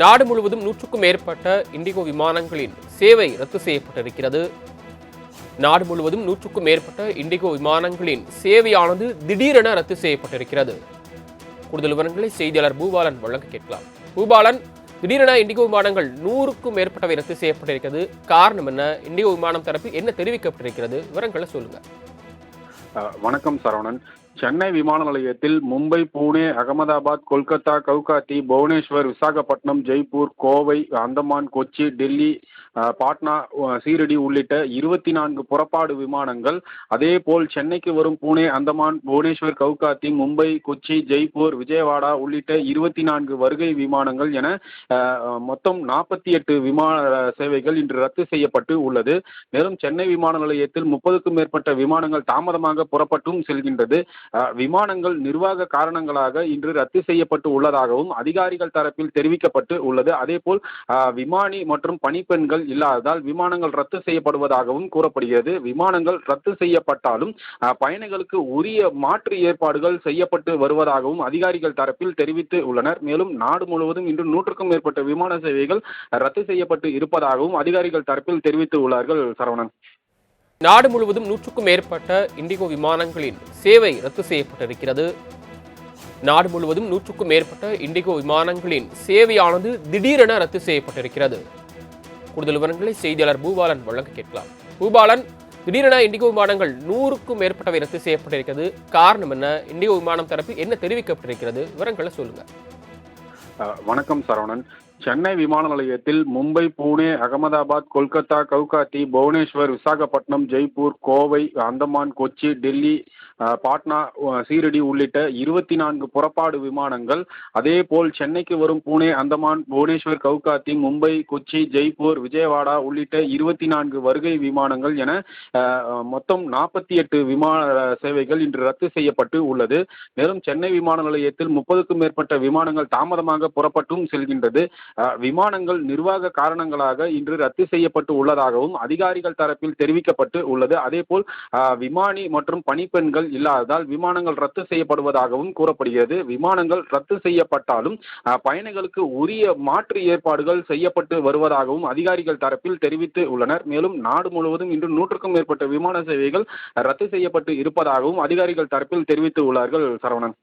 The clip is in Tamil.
நாடு முழுவதும் நூற்றுக்கும் மேற்பட்ட இண்டிகோ விமானங்களின் சேவை ரத்து செய்யப்பட்டிருக்கிறது. நாடு முழுவதும் நூற்றுக்கும் மேற்பட்ட இண்டிகோ விமானங்களின் சேவையானது திடீரென ரத்து செய்யப்பட்டிருக்கிறது. கூடுதல் விவரங்களை செய்தியாளர் பூபாலன் வழங்க கேட்கலாம். பூபாலன் திடீரென இண்டிகோ விமானங்கள் நூறுக்கும் மேற்பட்டவை ரத்து செய்யப்பட்டிருக்கிறது. காரணம் என்ன? இண்டிகோ விமானம் தரப்பில் என்ன தெரிவிக்கப்பட்டிருக்கிறது? விவரங்களை சொல்லுங்க. வணக்கம் சரவணன். சென்னை விமான நிலையத்தில் மும்பை புனே அகமதாபாத் கொல்கத்தா கவுகாத்தி புவனேஸ்வர் விசாகப்பட்டினம் ஜெய்ப்பூர் கோவை அந்தமான் கொச்சி டெல்லி பாட்னா சீரடி உள்ளிட்ட இருபத்தி நான்கு புறப்பாடு விமானங்கள். அதே போல் சென்னைக்கு வரும் புனே அந்தமான் புவனேஸ்வர் கவுகாத்தி மும்பை கொச்சி ஜெய்ப்பூர் விஜயவாடா உள்ளிட்ட இருபத்தி நான்கு வருகை விமானங்கள் என மொத்தம் நாற்பத்தி எட்டு விமான சேவைகள் இன்று ரத்து செய்யப்பட்டு உள்ளது. மேலும் சென்னை விமான நிலையத்தில் முப்பதுக்கும் மேற்பட்ட விமானங்கள் தாமதமாக புறப்பட்டும் செல்கின்றது. விமானங்கள் நிர்வாக காரணங்களாக இன்று ரத்து செய்யப்பட்டு உள்ளதாகவும் அதிகாரிகள் தரப்பில் தெரிவிக்கப்பட்டு உள்ளது. அதேபோல் விமானி மற்றும் பணிப்பெண்கள் இல்லாததால் விமானங்கள் ரத்து செய்யப்படுவதாகவும் கூறப்படுகிறது. விமானங்கள் ரத்து செய்யப்பட்டாலும் பயணிகளுக்கு உரிய மாற்று ஏற்பாடுகள் செய்யப்பட்டு வருவதாகவும் அதிகாரிகள் தரப்பில் தெரிவித்து உள்ளனர். மேலும் நாடு முழுவதும் இன்று நூற்றுக்கும் மேற்பட்ட விமான சேவைகள் ரத்து செய்யப்பட்டு இருப்பதாகவும் அதிகாரிகள் தரப்பில் தெரிவித்து உள்ளார்கள் சரவணன். நாடு முழுவதும் நூற்றுக்கும் மேற்பட்ட இண்டிகோ விமானங்களின் சேவை ரத்து செய்யப்பட்டிருக்கிறது. நாடு முழுவதும் நூற்றுக்கும் மேற்பட்ட இண்டிகோ விமானங்களின் சேவையானது திடீரென ரத்து செய்யப்பட்டிருக்கிறது. கூடுதல் விவரங்களை செய்தியாளர் பூபாலன் வழங்க கேட்கலாம். பூபாலன் திடீரென இண்டிகோ விமானங்கள் நூறுக்கும் மேற்பட்டவை ரத்து செய்யப்பட்டிருக்கிறது. காரணம் என்ன? இண்டிகோ விமானம் தரப்பில் என்ன தெரிவிக்கப்பட்டிருக்கிறது? விவரங்களை சொல்லுங்க. வணக்கம் சரவணன். சென்னை விமான நிலையத்தில் மும்பை புனே அகமதாபாத் கொல்கத்தா கவுகாத்தி புவனேஸ்வர் விசாகப்பட்டினம் ஜெய்ப்பூர் கோவை அந்தமான் கொச்சி டெல்லி பாட்னா சீரடி உள்ளிட்ட இருபத்தி நான்கு புறப்பாடு விமானங்கள். அதே போல் சென்னைக்கு வரும் புனே அந்தமான் புவனேஸ்வர் கவுகாத்தி மும்பை கொச்சி ஜெய்ப்பூர் விஜயவாடா உள்ளிட்ட இருபத்தி நான்கு வருகை விமானங்கள் என மொத்தம் நாற்பத்தி எட்டு விமான சேவைகள் இன்று ரத்து செய்யப்பட்டு உள்ளது. மேலும் சென்னை விமான நிலையத்தில் முப்பதுக்கும் மேற்பட்ட விமானங்கள் தாமதமாக புறப்பட்டும் செல்கின்றது. விமானங்கள் நிர்வாக காரணங்களாக இன்று ரத்து செய்யப்பட்டு உள்ளதாகவும் அதிகாரிகள் தரப்பில் தெரிவிக்கப்பட்டு உள்ளது. அதேபோல் விமானி மற்றும் பணிப்பெண்கள் இல்லாததால் விமானங்கள் ரத்து செய்யப்படுவதாகவும் கூறப்படுகிறது. விமானங்கள் ரத்து செய்யப்பட்டாலும் பயணிகளுக்கு உரிய மாற்று ஏற்பாடுகள் செய்யப்பட்டு வருவதாகவும் அதிகாரிகள் தரப்பில் தெரிவித்து உள்ளனர். மேலும் நாடு முழுவதும் இன்று நூற்றுக்கும் மேற்பட்ட விமான சேவைகள் ரத்து செய்யப்பட்டு இருப்பதாகவும் அதிகாரிகள் தரப்பில் தெரிவித்து உள்ளார்கள் சரவணன்.